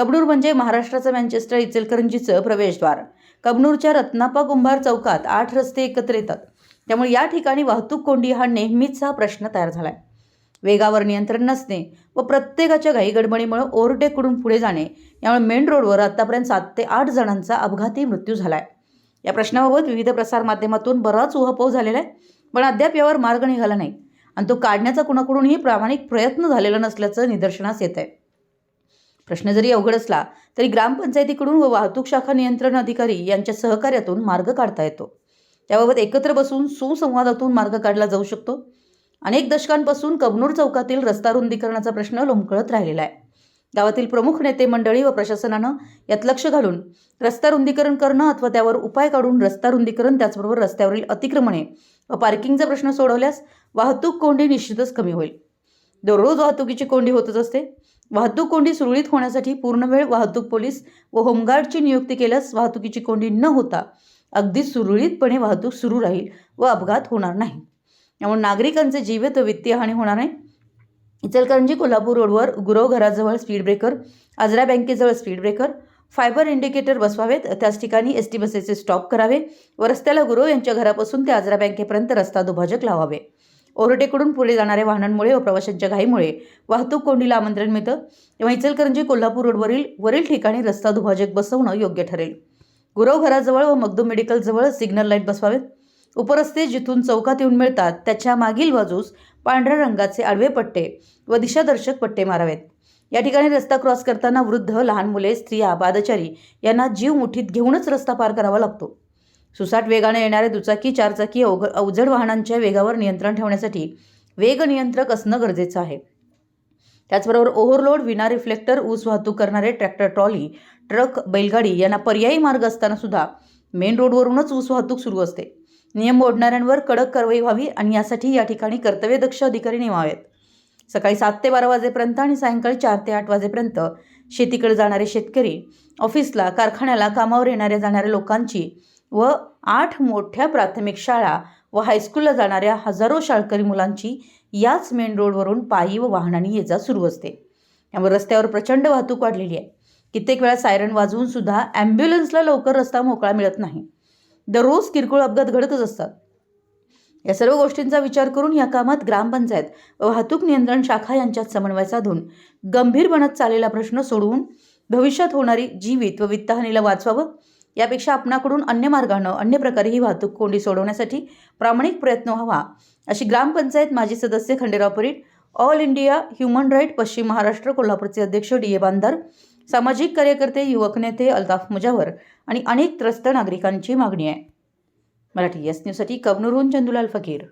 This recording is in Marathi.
कबनूर म्हणजे महाराष्ट्राचं मँचेस्टर इचलकरंजीचं प्रवेशद्वार. कबनूरच्या रत्नापा कुंभार चौकात आठ रस्ते एकत्र येतात. त्यामुळे या ठिकाणी वाहतूक कोंडी हा नेहमीचा प्रश्न तयार झाला आहे वेगावर नियंत्रण नसणे व प्रत्येकाच्या घाईगडबडीमुळे ओव्हरटेककडून पुढे जाणे यामुळे मेन रोडवर आतापर्यंत सात ते आठ जणांचा अपघाती मृत्यू झाला आहे या प्रश्नाबाबत विविध प्रसारमाध्यमातून बराच उहापोह झालेला आहे पण अद्याप यावर मार्ग निघाला नाही. आणि तो काढण्याचा कुणाकडूनही प्रामाणिक प्रयत्न झालेला नसल्याचं निदर्शनास येत आहे प्रश्न जरी अवघड असला तरी ग्रामपंचायतीकडून व वाहतूक शाखा नियंत्रण अधिकारी यांच्या सहकार्यातून मार्ग काढता येतो. त्याबाबत एकत्र बसून सुसंवादातून मार्ग काढला जाऊ शकतो. अनेक दशकांपासून कबनूर चौकातील रस्ता रुंदीकरणाचा प्रश्न लोंबकळत राहिलेला आहे. गावातील प्रमुख नेते मंडळी व प्रशासनानं यात लक्ष घालून रस्ता रुंदीकरण करणं अथवा त्यावर उपाय काढून रस्ता रुंदीकरण त्याचबरोबर रस्त्यावरील अतिक्रमणे व पार्किंगचा प्रश्न सोडवल्यास वाहतूक कोंडी निश्चितच कमी होईल. दररोज वाहतुकीची कोंडी होतच असते. वाहतूक कोंडी सुरळीत होण्यासाठी पूर्ण वेळ वाहतूक पोलीस व होमगार्डची नियुक्ती केल्यास वाहतुकीची कोंडी न होता अगदी सुरळीतपणे वाहतूक सुरू राहील व अपघात होणार नाही. त्यामुळे नागरिकांचे जीवित व वित्तीय हानी होणार नाही. इचलकरंजी कोल्हापूर रोडवर गुरव घराजवळ स्पीड ब्रेकर आजरा बँकेजवळ स्पीड ब्रेकर फायबर इंडिकेटर बसवावेत. त्याच ठिकाणी एस टी बसेसचे स्टॉप करावे व रस्त्याला गुरव यांच्या घरापासून ते आजरा बँकेपर्यंत रस्ता दुभाजक लावावे. ओरटेकडून पुढे जाणाऱ्या वाहनांमुळे व प्रवाशांच्या घाईमुळे वाहतूक कोंडीला आमंत्रण मिळतं. तेव्हा इचलकरंजी कोल्हापूर रोडवरील वरील ठिकाणी रस्ता दुभाजक बसवणं योग्य ठरेल. गुरव घराजवळ व मगदूम मेडिकलजवळ सिग्नल लाइट बसवावेत. उपरस्ते जिथून चौकात येऊन मिळतात त्याच्या मागील बाजूस पांढऱ्या रंगाचे आडवे पट्टे व दिशादर्शक पट्टे मारावेत. या ठिकाणी रस्ता क्रॉस करताना वृद्ध लहान मुले स्त्रिया पादचारी यांना जीव मुठीत घेऊनच रस्ता पार करावा लागतो. सुसाट वेगाने येणाऱ्या दुचाकी चारचाकी अवघ अवजड वाहनांच्या वेगावर नियंत्रण ठेवण्यासाठी वेग नियंत्रक असणं गरजेचं आहे. त्याचबरोबर ओव्हरलोड विना रिफ्लेक्टर ऊस वाहतूक करणारे ट्रॅक्टर ट्रॉली ट्रक बैलगाडी यांना पर्यायी मार्ग असताना सुद्धा मेन रोडवरूनच ऊस वाहतूक सुरू असते. नियम मोडणाऱ्यांवर कडक कारवाई व्हावी आणि यासाठी या ठिकाणी कर्तव्यदक्ष अधिकारी नेमावेत सकाळी सात ते बारा वाजेपर्यंत आणि सायंकाळी चार ते आठ वाजेपर्यंत शेतीकडे जाणारे शेतकरी ऑफिसला कारखान्याला कामावर येणाऱ्या जाणाऱ्या लोकांची व आठ मोठ्या प्राथमिक शाळा व हायस्कूलला जाणाऱ्या हजारो शाळकरी मुलांची याच मेन रोडवरून पायी व वाहनांनी ये जा सुरू असते. त्यामुळे रस्त्यावर प्रचंड वाहतूक वाढलेली आहे. कित्येक वेळा सायरन वाजवून सुद्धा ॲम्ब्युलन्सला लवकर रस्ता मोकळा मिळत नाही. दररोज किरकोळ अपघात घडतच असतात. या सर्व गोष्टींचा विचार करून या कामात ग्रामपंचायत व वाहतूक नियंत्रण शाखा यांच्यात समन्वय साधून गंभीर बनत चाललेला प्रश्न सोडवून भविष्यात होणारी जीवित व वित्तहानीला वाचवावं यापेक्षा आपणाकडून अन्य मार्गानं अन्य प्रकारे ही वाहतूक कोंडी सोडवण्यासाठी प्रामाणिक प्रयत्न व्हावा अशी ग्रामपंचायत माजी सदस्य Khanderao Parit all India human right Paschim Maharashtra कोल्हापूरचे अध्यक्ष डी ए बांधार सामाजिक कार्यकर्ते युवक नेते अल्ताफ मुजावर आणि अनेक त्रस्त नागरिकांची मागणी आहे. मराठी एस न्यूजसाठी कबनूरहून चंदुलाल फकीर.